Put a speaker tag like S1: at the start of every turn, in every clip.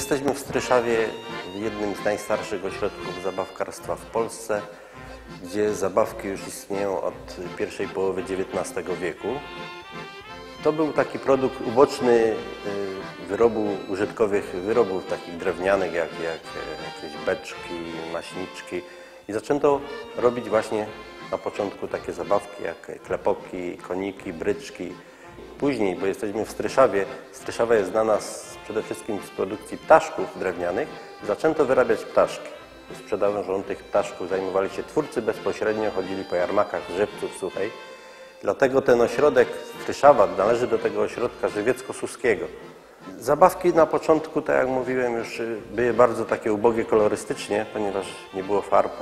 S1: Stryszawie, w jednym z najstarszych ośrodków zabawkarstwa w Polsce, gdzie zabawki już istnieją od pierwszej połowy XIX wieku. To był taki produkt uboczny y, wyrobu użytkowych, wyrobów takich drewnianych, jak, jak e, jakieś beczki, maśniczki. I zaczęto robić właśnie na początku takie zabawki jak klepoki, koniki, bryczki. Później, bo jesteśmy w Stryszawie, Stryszawa jest znana z, przede wszystkim z produkcji ptaszków drewnianych, zaczęto wyrabiać ptaszki. Sprzedażą tych ptaszków zajmowali się twórcy bezpośrednio, chodzili po jarmakach żywców suchej. Dlatego ten ośrodek Stryszawa należy do tego ośrodka żywiecko-suskiego. Zabawki na początku, tak jak mówiłem już, były bardzo takie ubogie kolorystycznie, ponieważ nie było farb,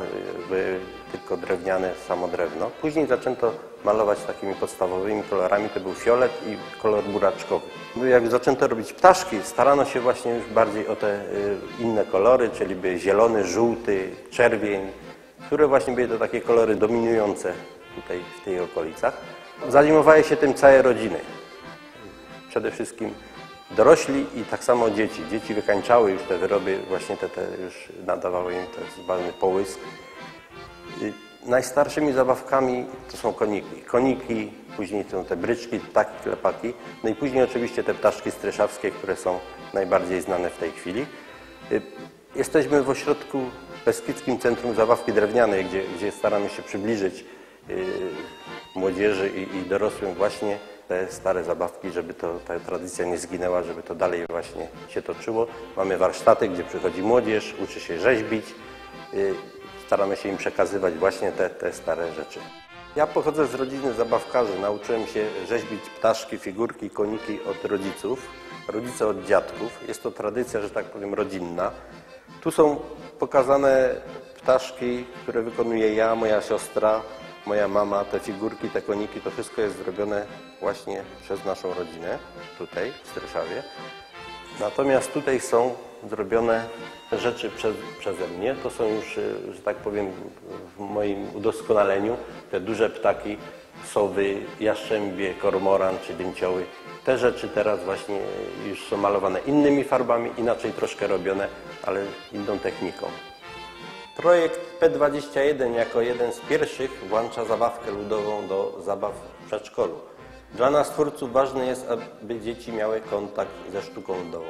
S1: były tylko drewniane, samo drewno. Później zaczęto malować takimi podstawowymi kolorami, to był fiolet i kolor buraczkowy. Jak zaczęto robić ptaszki, starano się właśnie już bardziej o te y, inne kolory, czyli by zielony, żółty, czerwień, które właśnie były to takie kolory dominujące tutaj w tych okolicach. Zajmowały się tym całe rodziny. Przede wszystkim dorośli i tak samo dzieci. Dzieci wykańczały już te wyroby, właśnie te, te już nadawały im ten zwany połysk. Najstarszymi zabawkami to są koniki. Koniki, później są te bryczki, ptaki, klepaki, no i później oczywiście te ptaszki stryszawskie, które są najbardziej znane w tej chwili. Y, Jesteśmy w ośrodku Beskidzkim Centrum Zabawki Drewnianej, gdzie, gdzie staramy się przybliżyć y, młodzieży i, i dorosłym właśnie te stare zabawki, żeby to, ta tradycja nie zginęła, żeby to dalej właśnie się toczyło. Mamy warsztaty, gdzie przychodzi młodzież, uczy się rzeźbić. y, Staramy się im przekazywać właśnie te, te stare rzeczy. Ja pochodzę z rodziny zabawkarzy. Nauczyłem się rzeźbić ptaszki, figurki, koniki od rodziców, rodzice od dziadków. Jest to tradycja, że tak powiem, rodzinna. Tu są pokazane ptaszki, które wykonuję ja, moja siostra, moja mama. Te figurki, te koniki, to wszystko jest zrobione właśnie przez naszą rodzinę tutaj w Stryszawie. Natomiast tutaj są zrobione rzeczy prze, przeze mnie. To są już, y, że tak powiem, w moim udoskonaleniu te duże ptaki, sowy, jaszczębie, kormoran czy dęcioły. Te rzeczy teraz właśnie już są malowane innymi farbami, inaczej troszkę robione, ale inną techniką. Projekt P21 jako jeden z pierwszych włącza zabawkę ludową do zabaw w przedszkolu. Dla nas twórców ważne jest, aby dzieci miały kontakt ze sztuką ludową.